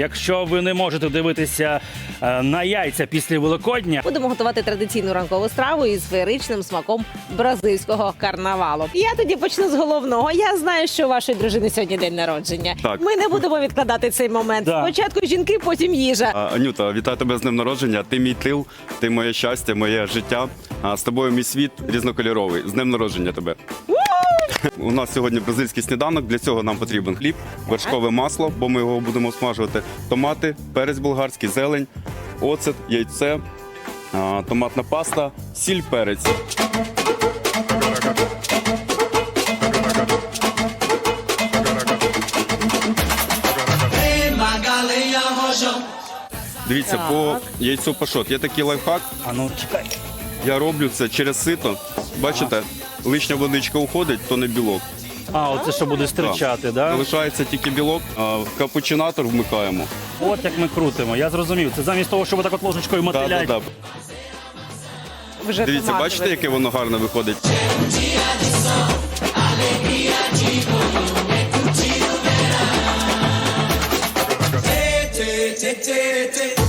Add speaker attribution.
Speaker 1: Якщо ви не можете дивитися е, на яйця після Великодня,
Speaker 2: Будемо готувати традиційну ранкову страву із феєричним смаком бразильського карнавалу. Я тоді почну з головного. Я знаю, що у вашої дружини сьогодні день народження.
Speaker 3: Так.
Speaker 2: Ми не будемо відкладати цей момент.
Speaker 1: Да.
Speaker 2: Спочатку жінки, потім їжа.
Speaker 3: А, Анюта, вітаю тебе з днем народження. Ти мій тил, ти моє щастя, моє життя. А з тобою мій світ різнокольоровий. З днем народження тебе. У нас сьогодні бразильський сніданок. Для цього нам потрібен хліб, вершкове масло, бо ми його будемо смажувати. Томати, перець болгарський, зелень, оцет, яйце, томатна паста, сіль, перець. Дивіться,
Speaker 2: Так.
Speaker 3: по яйцю пашот. Є такий лайфхак.
Speaker 1: а ну чекай.
Speaker 3: Я роблю це через сито. Бачите, лишня водичка уходить, то не білок.
Speaker 1: А, оце що буде стричати, да?
Speaker 3: Залишається тільки білок, а капучинатор вмикаємо.
Speaker 1: От як ми крутимо, я зрозумів. Це замість того, щоб так от ложечкою
Speaker 3: Да, да, да.
Speaker 2: Вже
Speaker 3: Дивіться,
Speaker 2: томатове.
Speaker 3: бачите, яке воно гарно виходить? Te, te, te, te.